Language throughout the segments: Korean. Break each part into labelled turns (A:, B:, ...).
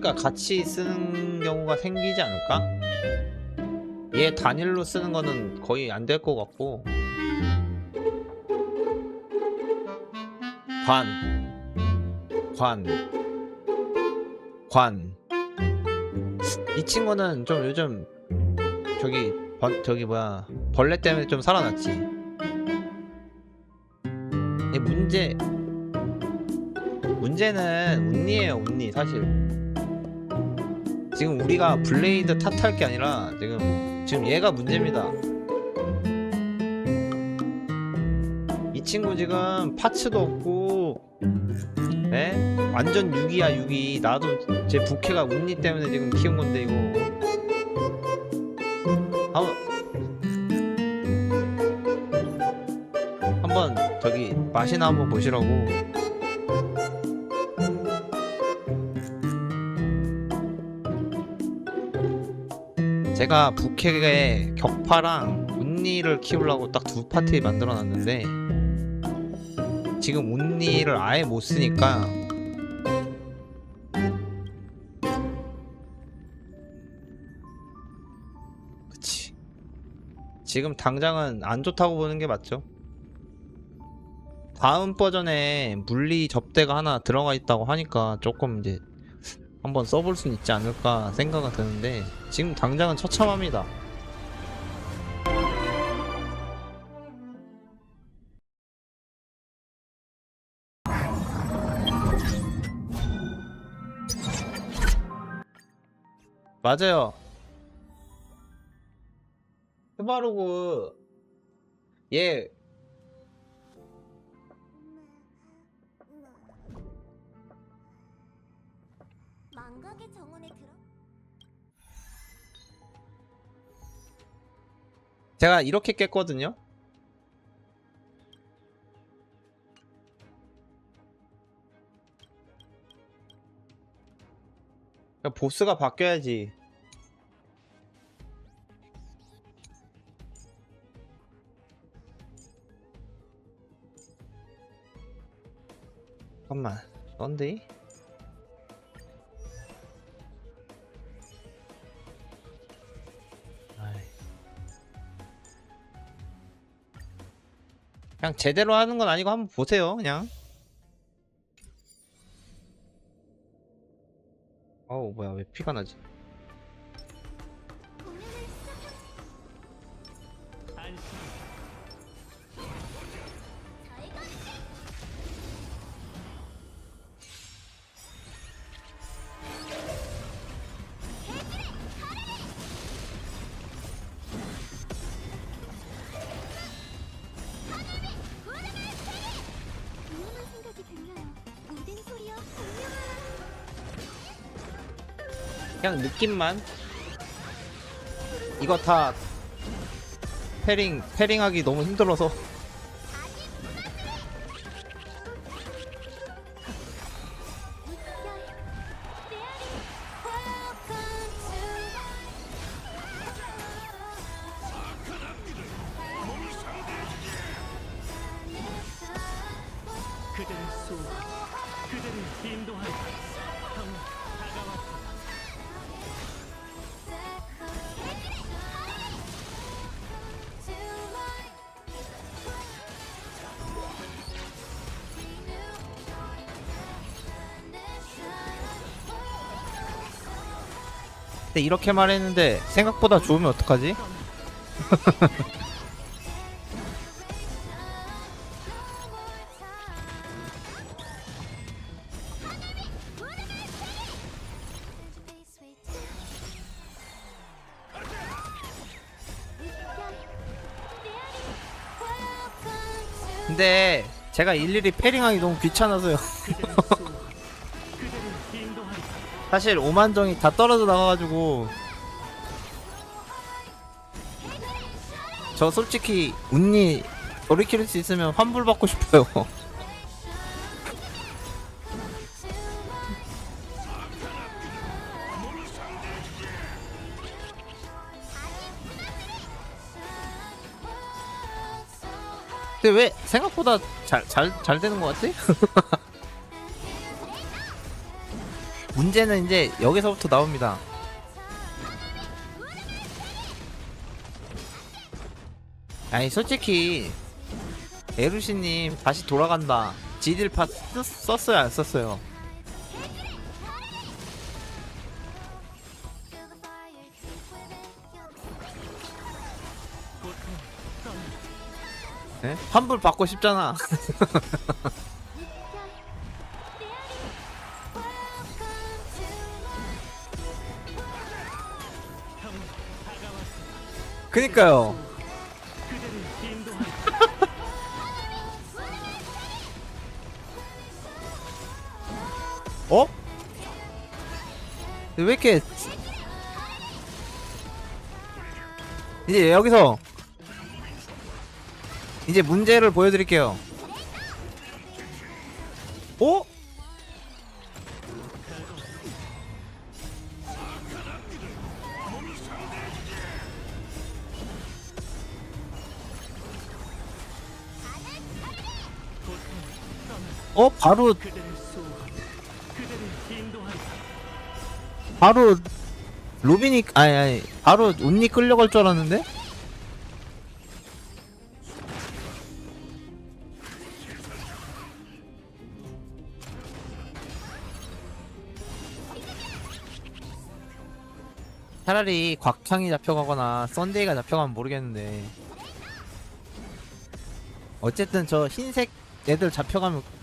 A: 그러니까 같이 쓰는 경우가 생기지 않을까? 얘 단일로 쓰는 거는 거의 안 될 것 같고 관, 관, 관. 이 친구는 좀 요즘 저기 번, 저기 뭐야 벌레 때문에 좀 살아났지. 이 문제 문제는 운니에요 운니 사실. 지금 우리가 블레이드 탓할 게 아니라 지금 지금 얘가 문제입니다. 이 친구 지금 파츠도 없고, 네? 완전 6이야 6이. 나도 제 부캐가 운니 때문에 지금 키운 건데 이거. 한번 한번 저기 맛이나 한번 보시라고. 제가 부캐의 격파랑 운니를 키우려고 딱 두 파티 만들어 놨는데 지금 운니를 아예 못 쓰니까 그치. 지금 당장은 안 좋다고 보는 게 맞죠? 다음 버전에 물리 접대가 하나 들어가 있다고 하니까 조금 이제 한번 써볼 수 있지 않을까 생각은 드는데 지금 당장은 처참합니다. 맞아요. 스바루그 얘
B: 망각의 정원에 들어
A: 제가 이렇게 깼거든요. 그러니까 보스가 바뀌어야지. 잠깐만, 썬데 그냥 제대로 하는 건 아니고 한번 보세요 그냥. 어우 뭐야 왜 피가 나지 그냥 느낌만. 이거 다 패링 패링하기 너무 힘들어서 근데 이렇게 말했는데 생각보다 좋으면 어떡하지? 근데 제가 일일이 패링하기 너무 귀찮아서요 사실 5만 정이 다 떨어져 나가가지고 저 솔직히 운니 돌이킬 수 있으면 환불 받고 싶어요 근데 왜 생각보다 잘 잘 잘 되는 것 같지? 문제는 이제 여기서부터 나옵니다. 아니 솔직히 에루시님 다시 돌아간다. 지딜파 쓰- 썼어요 안 썼어요? 네? 환불 받고 싶잖아. 그니까요. 어? 왜 이렇게 이제 여기서 이제 문제를 보여드릴게요. 어? 어? 바로 바로 로빈이 아니 아니 바로 운이 끌려갈 줄 알았는데? 차라리 곽창이 잡혀가거나 썬데이가 잡혀가면 모르겠는데 어쨌든 저 흰색 애들 잡혀가면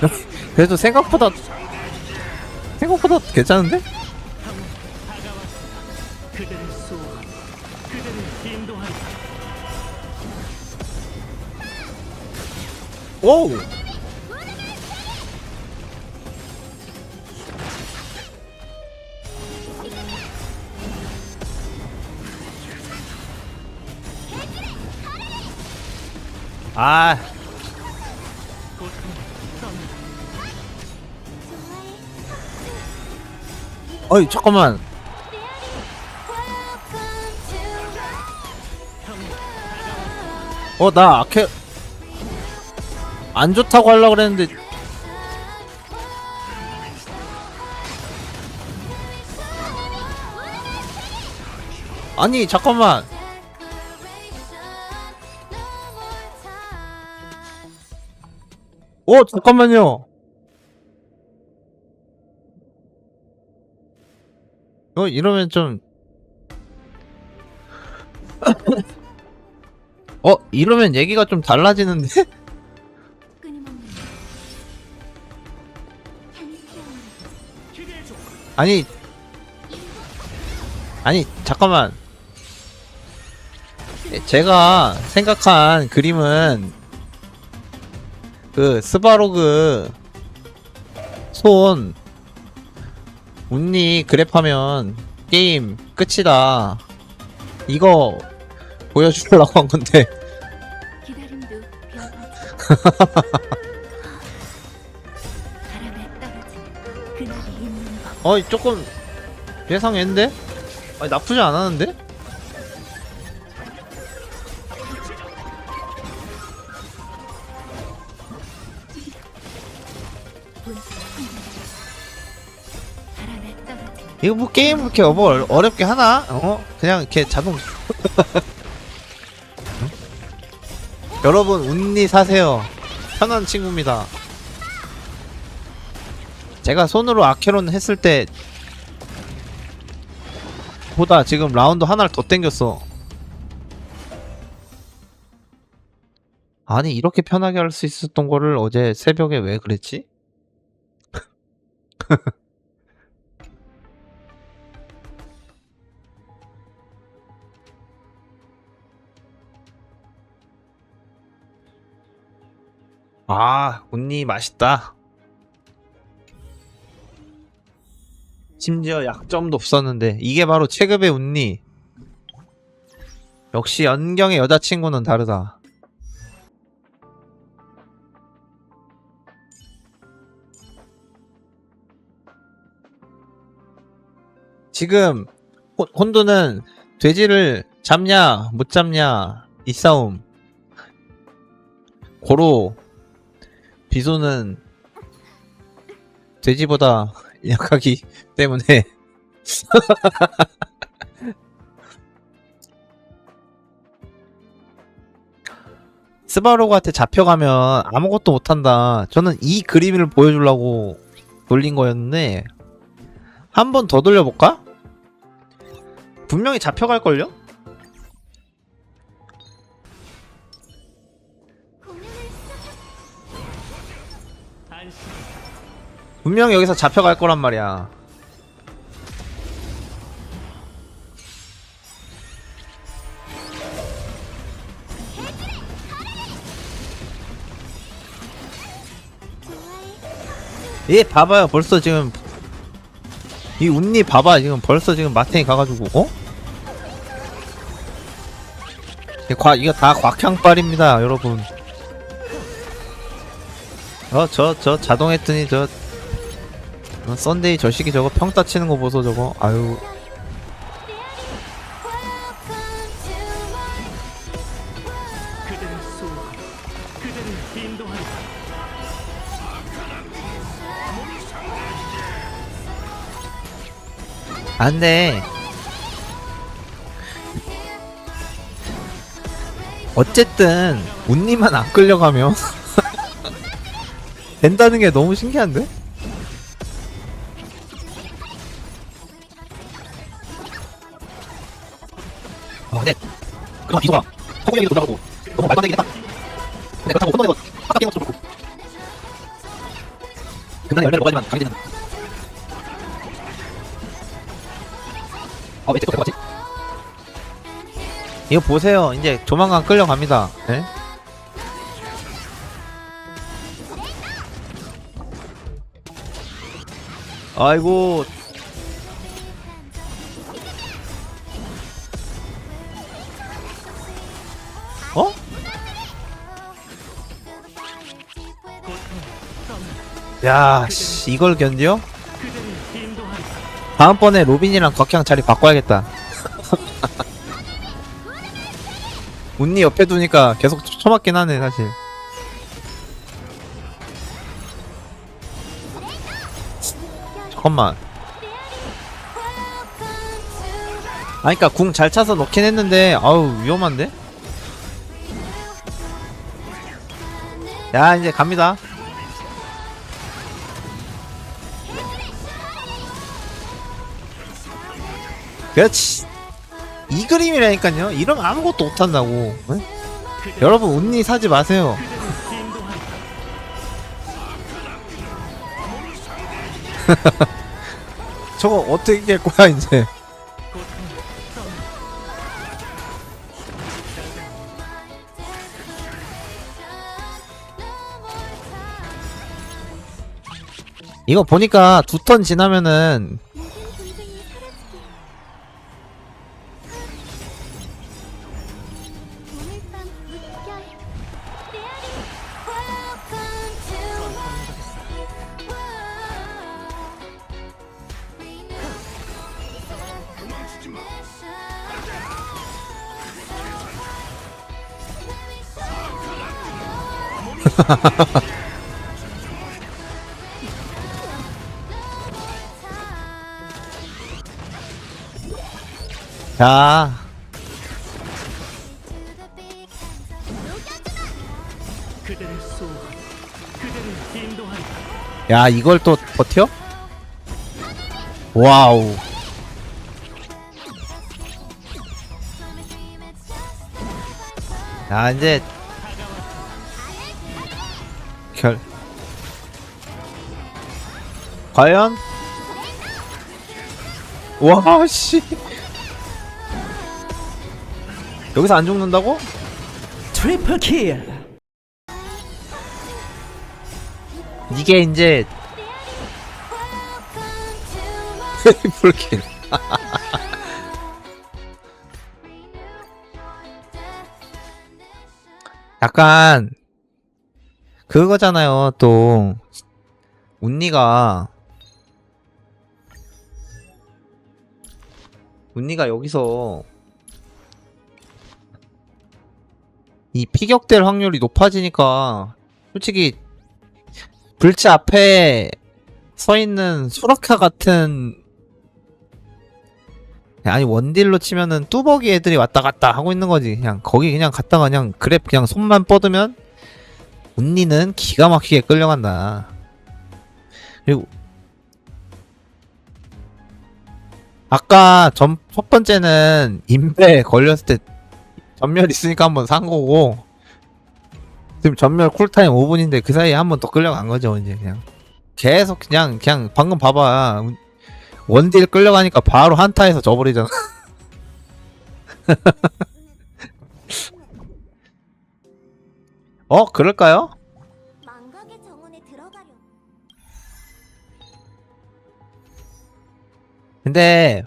A: 그래도 생각보다 생각보다 괜찮은데? 오! 아, 어이 잠깐만. 어 나 아케 안 좋다고 하려고 그랬는데 아니 잠깐만. 어 잠깐만요. 어 이러면 좀. 어 이러면 얘기가 좀 달라지는데? 아니. 아니 잠깐만. 에, 제가 생각한 그림은 그 스바로그 손 운니 그랩하면 게임 끝이다 이거 보여주려고 한 건데
B: 기다림도 어이
A: 조금 예상했는데? 아니 나쁘지 않았는데? 이거 뭐 게임 그렇게 뭐 어렵게 하나? 어? 그냥 이렇게 자동 응? 여러분 운니 사세요 편한 친구입니다 제가 손으로 아케론 했을 때 보다 지금 라운드 하나를 더 땡겼어 아니 이렇게 편하게 할 수 있었던 거를 어제 새벽에 왜 그랬지? 아, 운니 맛있다. 심지어 약점도 없었는데 이게 바로 체급의 운니. 역시 연경의 여자친구는 다르다. 지금 혼- 혼두는 돼지를 잡냐 못 잡냐 이 싸움 고로 비소는 돼지보다 약하기 때문에 스바로그한테 잡혀가면 아무것도 못한다. 저는 이 그림을 보여주려고 돌린 거였는데 한 번 더 돌려볼까? 분명히 잡혀갈걸요? 분명히 여기서 잡혀갈 거란 말이야. 얘 봐봐요 벌써 지금 이 운니 봐봐 지금 벌써 지금 마탱이 가가지고 어? 과, 이거 다 곽향빨입니다 여러분 어저저 자동 했더니 저 어, 썬데이 저 시기 저거 평따 치는 거 보소 저거 아유. 안돼 어쨌든 운니만 안 끌려가면 된다는 게 너무 신기한데?
C: 그만 비소가 허공 얘기도 돌아가고 너무 말도 안 되긴 했다. 근데 그렇다고 혼돈내고 아까 게임 것도 그렇고 금단의 열매를 먹어야지만 강이 되는 아왜 제거 들어가지?
A: 이거 보세요 이제 조만간 끌려갑니다 예? 아이고 야, 씨, 이걸 견뎌? 다음번에 로빈이랑 곽향 자리 바꿔야겠다. 운니 옆에 두니까 계속 쳐- 쳐맞긴 하네, 사실. 잠깐만. 아, 그니까 궁 잘 차서 넣긴 했는데, 아우, 위험한데? 야, 이제 갑니다. 그렇지. 이 그림이라니까요. 이러면 아무것도 못한다고. 에?
D: 그대를
A: 여러분, 운니 사지 마세요. 저거 어떻게 깰 거야, 이제. 이거 보니까 두 턴 지나면은 자. 야 이걸 또 버텨? 와우. 야 이제 결 과연 와 씨. 여기서 안 죽는다고?
D: 트리플 킬.
A: 이게 이제 트리플 킬 약간 그거잖아요 또. 운니가 운니가 여기서 이 피격될 확률이 높아지니까 솔직히 불치 앞에 서 있는 수라카 같은 아니 원딜로 치면은 뚜벅이 애들이 왔다 갔다 하고 있는 거지. 그냥 거기 그냥 갔다가 그냥 그랩 그냥 손만 뻗으면 운니는 기가 막히게 끌려간다. 그리고 아까 전, 첫 번째는 인베 걸렸을 때 전멸 있으니까 한번 산 거고 지금 전멸 쿨타임 5분인데 그 사이에 한 번 더 끌려간 거죠 이제 그냥. 계속 그냥 그냥 방금 봐봐. 원딜 끌려가니까 바로 한타에서 져버리잖아 어 그럴까요?
B: 망각의 정원에 들어가려.
A: 근데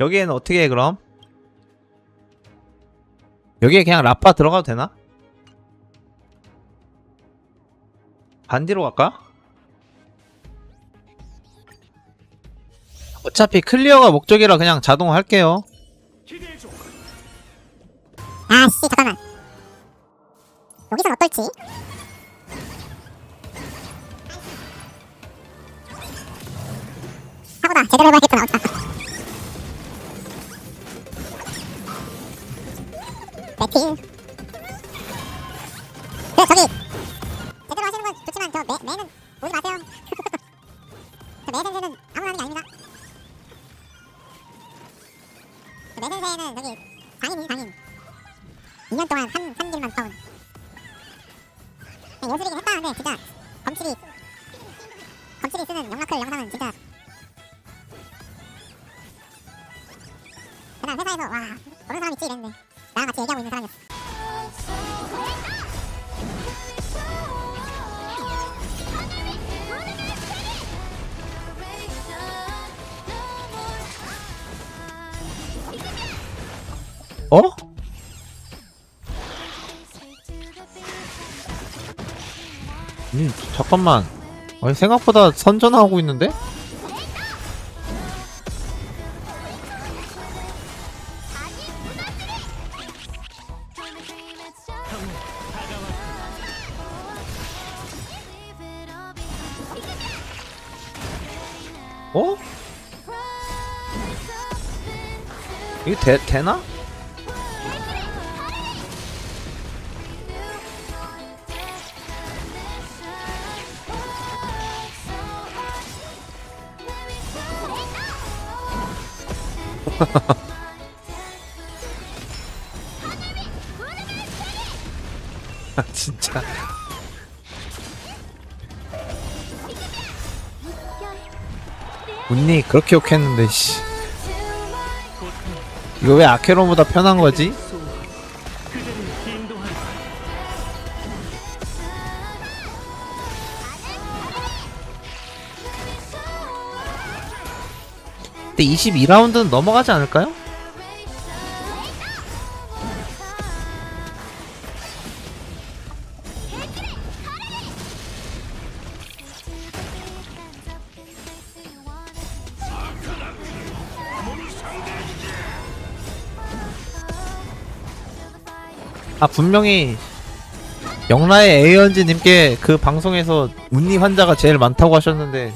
A: 여기에는 어떻게 해 그럼? 여기에 그냥 라파 들어가도 되나? 반디로 갈까? 어차피 클리어가 목적이라 그냥 자동 할게요.
E: 아씨 잠깐만 여기선 어떨지? 사고다 제대로 해봐야겠구나. 매팅 그 저기. 제대로 하시는 건 좋지만 저 매, 매는 보지 마세요. 저 매센세는 아무나 하는 게 아닙니다. 저 매센세는 저기 장인이 장인. 2년 동안 한, 한 길만 파운. 그냥 예술이긴 했다는데, 진짜, 검칠이, 검칠이 쓰는 영락클 영상은 진짜. 그날 회사에서, 와, 어느 사람 있지? 이랬는데, 나랑 같이 얘기하고 있는 사람이었어.
A: 어? 음, 잠깐만. 아니, 생각보다 선전하고 있는데? 어? 이게 되, 되나? 아, 진짜. 운니 그렇게 욕했는데, 씨. 이거 왜 아케론보다 편한 거지? 근데 22라운드는 넘어가지 않을까요? 아 분명히 영라의 에이언즈님께 그 방송에서 운니 환자가 제일 많다고 하셨는데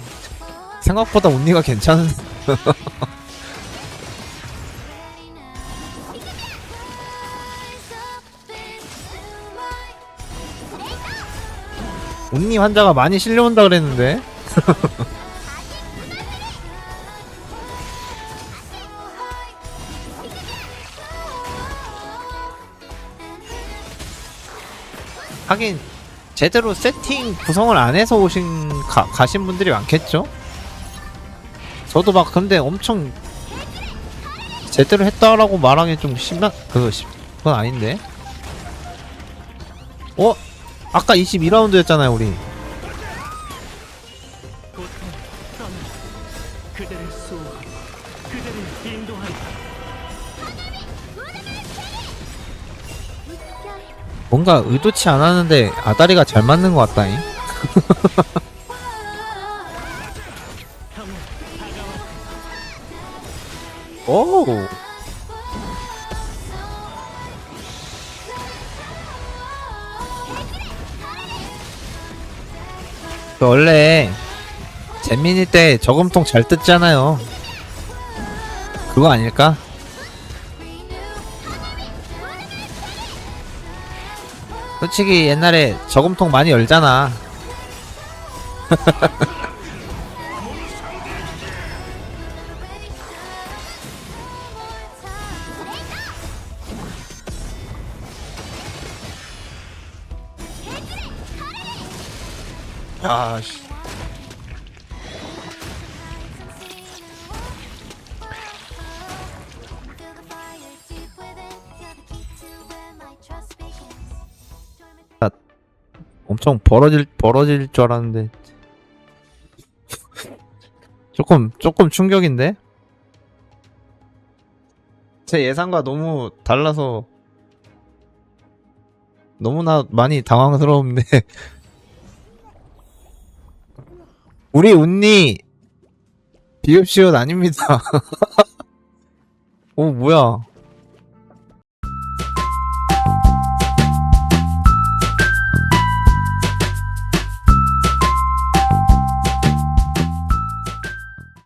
A: 생각보다 운니가 괜찮은 운니 환자가 많이 실려온다 그랬는데 하긴 제대로 세팅 구성을 안 해서 오신 가, 가신 분들이 많겠죠? 저도 막 근데 엄청 제대로 했다라고 말하기 좀 심한 그 심- 그건 아닌데. 어? 아까 22라운드였잖아요, 우리. 뭔가 의도치 않았는데 아다리가 잘 맞는 것 같다잉. 오! 그 원래 재민이 때 저금통 잘 뜯잖아요. 그거 아닐까? 솔직히 옛날에 저금통 많이 열잖아. 야, 씨. 엄청 벌어질 벌어질 줄 알았는데. 조금 조금 충격인데? 제 예상과 너무 달라서 너무나 많이 당황스러운데 우리 운니 비읍시옷 아닙니다. 오 뭐야